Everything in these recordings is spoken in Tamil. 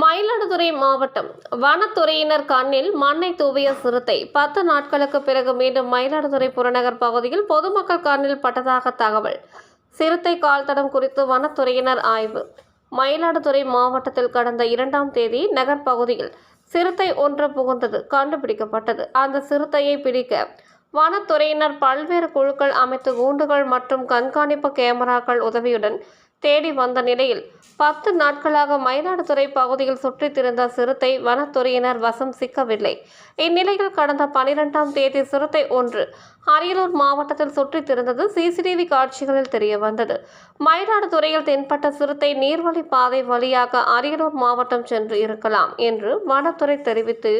மயிலாடுதுறை மாவட்டம் வனத்துறையினர் கண்ணில் மண்ணை தூவிய சிறுத்தை பத்து நாட்களுக்கு பிறகு மீண்டும் மயிலாடுதுறை புறநகர் பகுதியில் பொதுமக்கள் கண்ணில் பட்டதாக தகவல். சிறுத்தை கால் தடம் குறித்து வனத்துறையினர் ஆய்வு. மயிலாடுதுறை மாவட்டத்தில் கடந்த இரண்டாம் தேதி நகர் பகுதியில் சிறுத்தை ஒன்று புகுந்தது கண்டுபிடிக்கப்பட்டது. அந்த சிறுத்தையை பிடிக்க வனத்துறையினர் பல்வேறு குழுக்கள் அமைத்து கூண்டுகள் மற்றும் கண்காணிப்பு கேமராக்கள் உதவியுடன் தேடி வந்த நிலையில் பத்து நாட்களாக மயிலாடுதுறை பகுதியில் சுற்றித் திரிந்த சிறுத்தை வனத்துறையினர் வசம் சிக்கவில்லை. இந்நிலையில் கடந்த பனிரெண்டாம் தேதி சிறுத்தை ஒன்று அரியலூர் மாவட்டத்தில் சுற்றித் திரிந்தது சிசிடிவி காட்சிகளில் தெரிய வந்தது மயிலாடுதுறையில் தென்பட்ட சிறுத்தை நீர்வழி பாதை வழியாக அரியலூர் மாவட்டம் சென்று இருக்கலாம் என்று வனத்துறை தெரிவித்து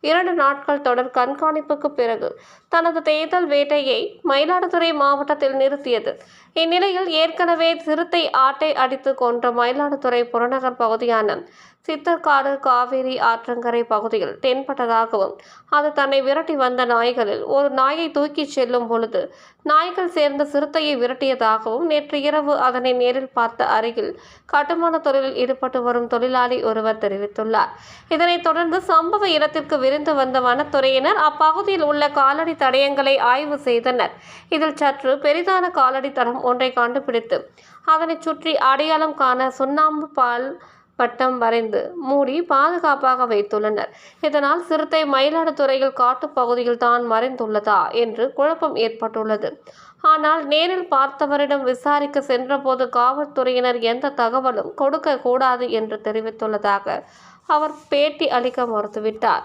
இரண்டு நாட்கள் தொடர் கண்காணிப்புக்கு பிறகு தனது தேர்தல் வேட்டையை மயிலாடுதுறை மாவட்டத்தில் நிறுத்தியது. இந்நிலையில் ஏற்கனவே சிறுத்தை ஆட்டை அடித்து கொன்ற மயிலாடுதுறை புறநகர் பகுதியான சித்தர்காடு காவேரி ஆற்றங்கரை பகுதியில் தென்பட்டதாகவும் அது தன்னை விரட்டி வந்த நாய்களில் ஒரு நாயை தூக்கிச் செல்லும் பொழுது நாய்கள் சேர்ந்த சிறுத்தையை விரட்டியதாகவும் நேற்று இரவு அதனை நேரில் பார்த்த அருகில் கட்டுமான தொழிலில் ஈடுபட்டு வரும் தொழிலாளி ஒருவர் தெரிவித்துள்ளார். இதனைத் தொடர்ந்து சம்பவ இடத்திற்கு விருந்து வந்த வனத்துறையினர் அப்பகுதியில் உள்ள காலடி தடயங்களை ஆய்வு செய்தனர். இதில் சற்று பெரிதான காலடி தடம் ஒன்றை கண்டுபிடித்து அதனைச் சுற்றி அடையாளம் காண சுண்ணாம்பு பால் வட்டம் வரைந்து மூடி பாதுகாப்பாக வைத்துள்ளனர். இதனால் சிறுத்தை மயிலாடுதுறையில் காட்டுப் பகுதியில் தான் மறைந்துள்ளதா என்று குழப்பம் ஏற்பட்டுள்ளது. ஆனால் நேரில் பார்த்தவரிடம் விசாரிக்க சென்றபோது காவல்துறையினர் எந்த தகவலும் கொடுக்க கூடாது என்று தெரிவித்துள்ளதாக அவர் பேட்டி அளிக்க மறுத்துவிட்டார்.